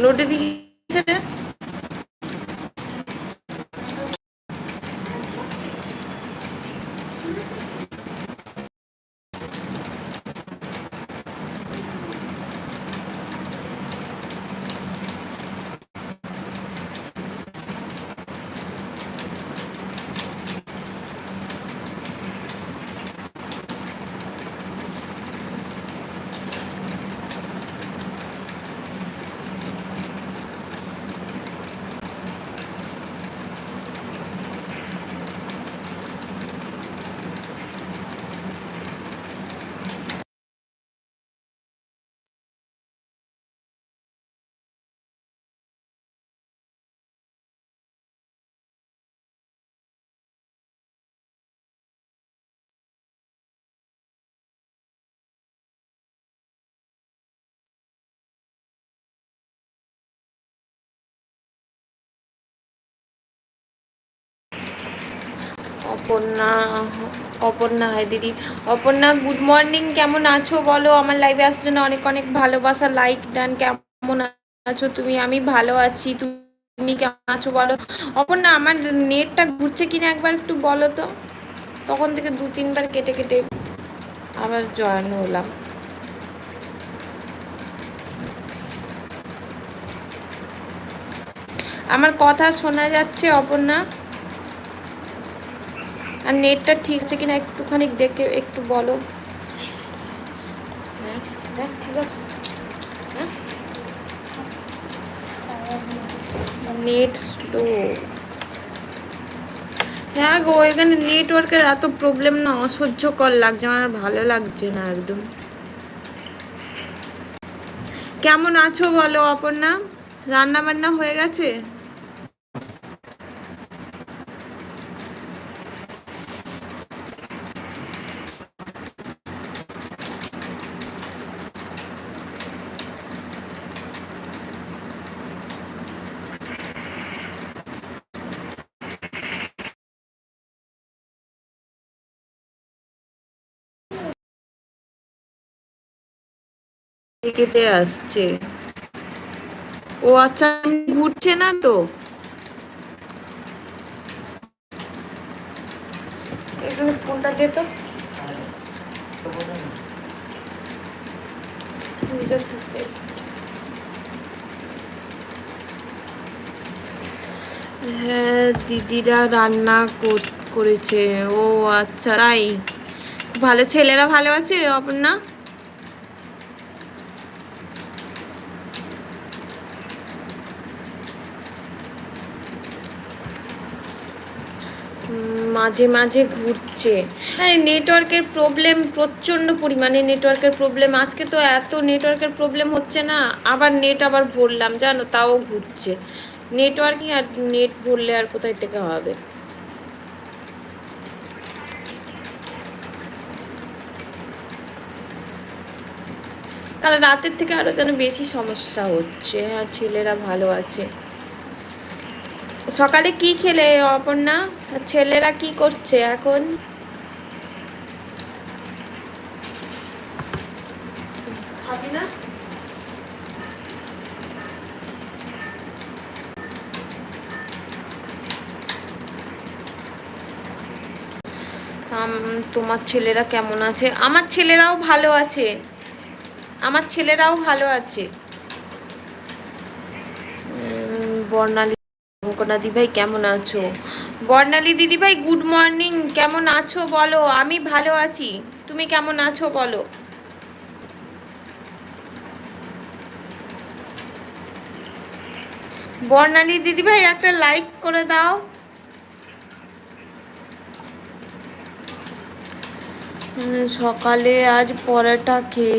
নোটিফিকেশনে অপর্ণা অপর্ণা হাই দিদি। Aparna good morning কেমন আছো? বলো, আমার লাইভে আসার জন্য অনেক অনেক ভালোবাসা লাইক ডান কেমন আছো তুমি? আমি ভালো আছি, তুমি কেমন আছো বলো? অপর্ণা, আমার নেটটা ঘুরছে কিনা একবার একটু বলো তো। তখন থেকে দু, তিনবার কেটে কেটে আবার জয়েন হলাম। আমার কথা শোনা যাচ্ছে, অপর্ণা? আর নেটটা ঠিক আছে কিনা একটুখানি দেখে একটু বলো। Net slow. হ্যাঁ গো, এখানে নেটওয়ার্কের এত প্রবলেম না, অসহ্যকর লাগছে, আমার ভালো লাগছে না একদম। কেমন আছো বলো অপর্ণা? রান্না বান্না হয়ে গেছে? কেটে আসছে। ও আচ্ছা ঘুরছে না তো? ফোনটা দে তো। হ্যাঁ দিদিরা রান্না কর- করেছে। ও আচ্ছা তাই ভালো ছেলেরা ভালো আছে অপর্ণা? মাঝে মাঝে ঘুরছে। হ্যাঁ নেটওয়ার্কের প্রবলেম প্রচণ্ড পরিমাণে নেটওয়ার্কের প্রবলেম আজকে তো এত নেটওয়ার্কের প্রবলেম হচ্ছে না, আবার নেট আবার ভরলাম, জানো, তাও ঘুরছে। নেটওয়ার্কিং আর নেট ভরলে আর কোথায় থেকে হবে? কাল রাতের থেকে আরও যেন বেশি সমস্যা হচ্ছে আর ছেলেরা ভালো আছে। সকালে কি খেলে অপর্ণা? ছেলেরা কি করছে এখন? তোমার ছেলেরা কেমন আছে? আমার ছেলেরাও ভালো আছে। আমার ছেলেরাও ভালো আছে। বর্ণালী অঙ্কনা দিভাই, কেমন আছো? বর্ণালী দিদিভাই গুড মর্নিং কেমন আছো বলো? আমি ভালো আছি। তুমি কেমন আছো বলো? বর্ণালী দিদিভাই, একটা লাইক করে দাও। সকালে আজ পরোটা খেয়ে